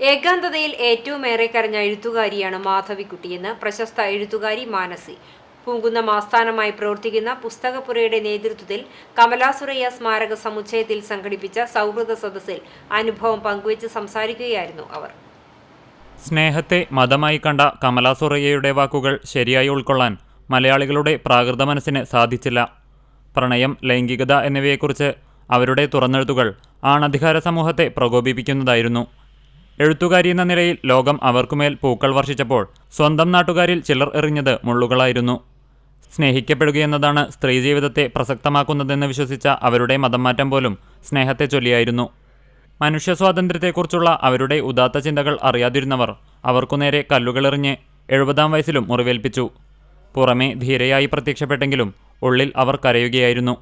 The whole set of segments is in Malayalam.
ഏകാന്തതയിൽ ഏറ്റവും ഏറെ കരഞ്ഞ എഴുത്തുകാരിയാണ് മാധവിക്കുട്ടിയെന്ന് പ്രശസ്ത എഴുത്തുകാരി മാനസി. പൂങ്കുന്നം ആസ്ഥാനമായി പ്രവർത്തിക്കുന്ന പുസ്തകപ്പുരയുടെ നേതൃത്വത്തിൽ കമലാസുരയ്യ സ്മാരക സമുച്ചയത്തിൽ സംഘടിപ്പിച്ച സൗഹൃദ സദസ്സിൽ അനുഭവം പങ്കുവച്ച് സംസാരിക്കുകയായിരുന്നു അവർ. സ്നേഹത്തെ മതമായി കണ്ട കമലാസുറയ്യയുടെ വാക്കുകൾ ശരിയായി ഉൾക്കൊള്ളാൻ മലയാളികളുടെ പ്രാകൃത മനസ്സിന് സാധിച്ചില്ല. പ്രണയം ലൈംഗികത എന്നിവയെക്കുറിച്ച് അവരുടെ തുറന്നെഴുത്തുകൾ ആണധികാര സമൂഹത്തെ പ്രകോപിപ്പിക്കുന്നതായിരുന്നു. എഴുത്തുകാരി എന്ന നിലയിൽ ലോകം അവർക്കുമേൽ പൂക്കൾ വർഷിച്ചപ്പോൾ സ്വന്തം നാട്ടുകാരിൽ ചിലർ എറിഞ്ഞത് മുള്ളുകളായിരുന്നു. സ്നേഹിക്കപ്പെടുകയെന്നതാണ് സ്ത്രീ ജീവിതത്തെ പ്രസക്തമാക്കുന്നതെന്ന് വിശ്വസിച്ച അവരുടെ മതം മാറ്റം പോലും സ്നേഹത്തെ ചൊല്ലിയായിരുന്നു. മനുഷ്യ സ്വാതന്ത്ര്യത്തെക്കുറിച്ചുള്ള അവരുടെ ഉദാത്ത ചിന്തകൾ അറിയാതിരുന്നവർ അവർക്കു നേരെ കല്ലുകളെറിഞ്ഞ് എഴുപതാം വയസ്സിലും മുറിവേൽപ്പിച്ചു. പുറമേ ധീരയായി പ്രത്യക്ഷപ്പെട്ടെങ്കിലും ഉള്ളിൽ അവർ കരയുകയായിരുന്നു.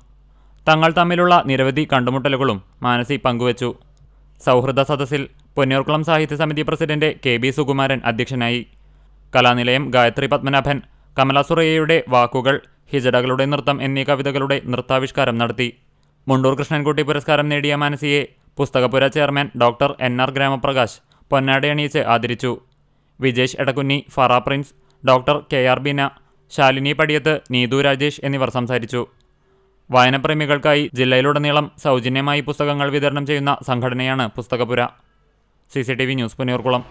തങ്ങൾ തമ്മിലുള്ള നിരവധി കണ്ടുമുട്ടലുകളും മാനസി പങ്കുവച്ചു. സൗഹൃദ സദസ്സിൽ പൊന്നിയൂർക്കുളം സാഹിത്യ സമിതി പ്രസിഡന്റ് കെ ബി സുകുമാരൻ അധ്യക്ഷനായി. കലാനിലയം ഗായത്രി പത്മനാഭൻ കമലാസുറയ്യയുടെ വാക്കുകൾ ഹിജടകളുടെ നൃത്തം എന്നീ കവിതകളുടെ നൃത്താവിഷ്കാരം നടത്തി. മുണ്ടൂർ കൃഷ്ണൻകുട്ടി പുരസ്കാരം നേടിയ മാനസിയെ Pusthakapura chairman doctor N. R. Gramaprakash പൊന്നാട അണിയിച്ച് ആദരിച്ചു. Vijesh Edakkunni Farah Prince doctor K. R. Beena Shalini Padiyath Neethu Rajesh എന്നിവർ സംസാരിച്ചു. വായനപ്രേമികൾക്കായി ജില്ലയിലുടനീളം സൗജന്യമായി പുസ്തകങ്ങൾ വിതരണം ചെയ്യുന്ന സംഘടനയാണ് Pusthakapura. C C T V news Punnayurkulam